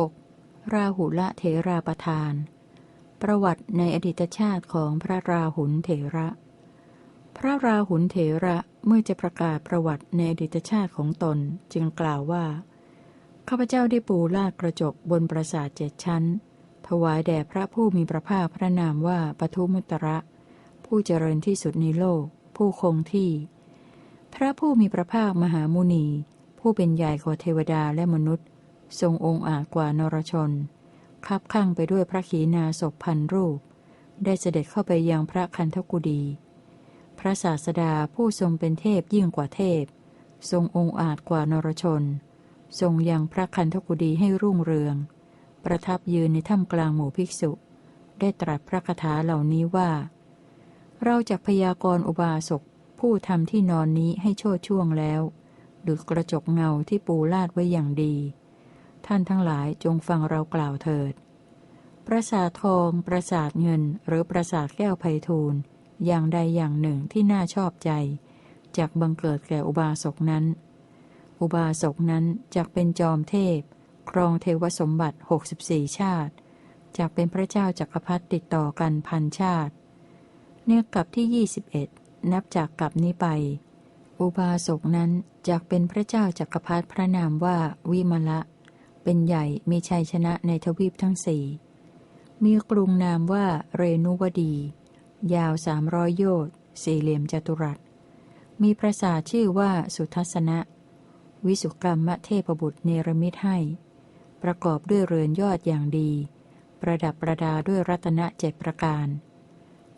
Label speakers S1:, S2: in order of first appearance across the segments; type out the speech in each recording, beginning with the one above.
S1: 6. ราหุละเถราประทาน ประวัติในอดีตชาติของพระราหุลเถระ พระราหุลเถระเมื่อจะประกาศประวัติในอดีตชาติของตนจึงกล่าวว่า ข้าพเจ้าได้ปูลาดกระจกบนปราสาทเจ็ดชั้น ถวายแด่พระผู้มีพระภาคพระนามว่าปทุมุตระ ผู้เจริญที่สุดในโลก ผู้คงที่ พระผู้มีพระภาคมหามุนี ผู้เป็นใหญ่กว่าเทวดาและมนุษย์ ทรงองค์อาจกว่านรชน คับข้างไปด้วยพระขีณาศพพันรูป ได้เสด็จเข้าไปยังพระคันธกุดี พระศาสดาผู้ทรงเป็นเทพยิ่งกว่าเทพ ทรงองค์อาจกว่านรชน ทรงยังพระคันธกุดีให้รุ่งเรือง ประทับยืนในถ้ำกลางหมู่ภิกษุ ได้ตรัสพระคาถาเหล่านี้ว่า เราจะพยากรณ์อุบาสกผู้ทำที่นอนนี้ให้โชดช่วงแล้วหรือกระจกเงาที่ปูลาดไว้อย่างดี ท่านทั้งหลายจงฟังเรากล่าวเถิด ประสาททอง ประสาทเงิน หรือประสาทแก้วไพทูลอย่างใดอย่างหนึ่งที่น่าชอบใจจากบังเกิดแก่อุบาสกนั้น อุบาสกนั้นจกเป็นจอมเทพ ครองเทวสมบัติหกสิบสี่ชาติจกเป็นพระเจ้าจักรพรรดิติดต่อกันพันชาติ เนื่อกับที่ยี่สิบเอ็ดนับจากกับนี้ไป อุบาสกนั้นจกเป็นพระเจ้าจักรพรรดิพระนามว่าวิมละ เป็นใหญ่มีชัยชนะในทวีปทั้งสี่ มีกรุงนามว่าเรนุวดี ยาวสามร้อยโยชน์สี่เหลี่ยมจัตุรัส มีปราสาทชื่อว่าสุทัศนะ วิสุกรรมเทพบุตรเนรมิตให้ ประกอบด้วยเรือนยอดอย่างดี ประดับประดาด้วยรัตนเจ็ดประการ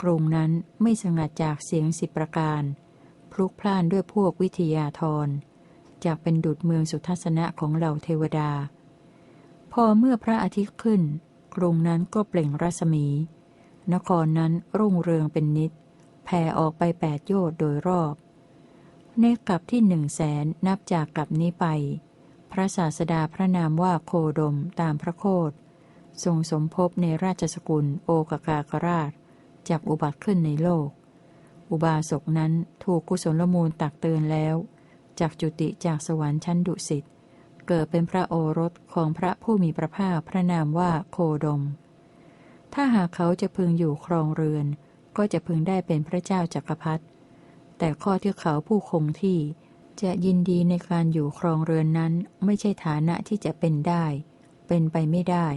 S1: กรุงนั้นไม่สงัดจากเสียงสิบประการ พลุกพล่านด้วยพวกวิทยาธรจากเป็นดุจเมืองสุทัศนะของเหล่าเทวดา เมื่อพระอาทิตย์ขึ้น กรุงนั้นก็เปล่งรัศมี นครนั้นรุ่งเรืองเป็นนิดแผ่ออกไปแปดโยชน์โดยรอบ ในกลับที่หนึ่งแสนนับจากกลับนี้ไป พระศาสดาพระนามว่าโคดมตามพระโคดทรงสมภพในราชสกุลโอกากากราชจากอุบัติขึ้นในโลก อุบาสกนั้นถูกกุศลมูลตักเตือนแล้ว จากจุติจากสวรรค์ชั้นดุสิต เกิดเป็นพระโอรสของพระผู้มีพระภาคพระนามว่าโคดม ถ้าหากเขาจะพึงอยู่ครองเรือน ก็จะพึงได้เป็นพระเจ้าจักรพรรดิ แต่ข้อที่เขาผู้คงที่จะยินดีในการอยู่ครองเรือนนั้นไม่ใช่ฐานะที่จะเป็นได้ เป็นไปไม่ได้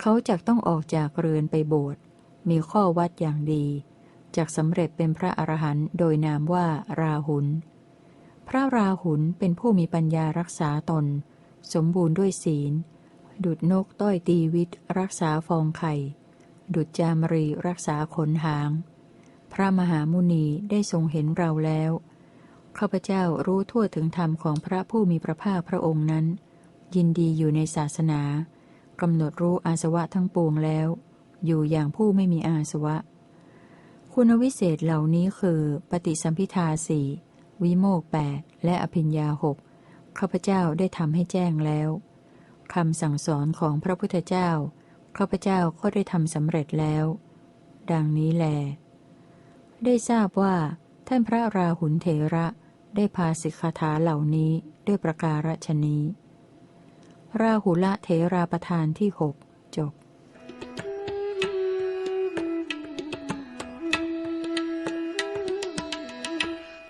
S1: เขาจะต้องออกจากเรือนไปโบวชมีข้อวัดอย่างดี จากสำเร็จเป็นพระอรหันต์โดยนามว่าราหุล พระราหุลเป็นผู้มีปัญญารักษาตน สมบูรณ์ด้วยศีล ดุดนกต้อยตีวิตรักษาฟองไข่ ดุดจามรีรักษาขนหาง พระมหามุนีได้ทรงเห็นเราแล้วข้าพเจ้ารู้ทั่วถึงธรรมของพระผู้มีพระภาคพระองค์นั้น ยินดีอยู่ในศาสนากำหนดรู้อาสวะทั้งปวงแล้ว อยู่อย่างผู้ไม่มีอาสวะ คุณวิเศษเหล่านี้คือ ปฏิสัมพิทาสี่ วิโมกแปดและอภิญญาหกข้าพเจ้าได้ทำให้แจ้งแล้วคำสั่งสอนของพระพุทธเจ้าข้าพเจ้าก็ได้ทำสำเร็จแล้ว ดังนี้แล ได้ทราบว่า ท่านพระราหุลเถระได้พาสิกขาาเหล่านี้ด้วยประการฉนี้ ราหุละเถราประธานที่หกจบ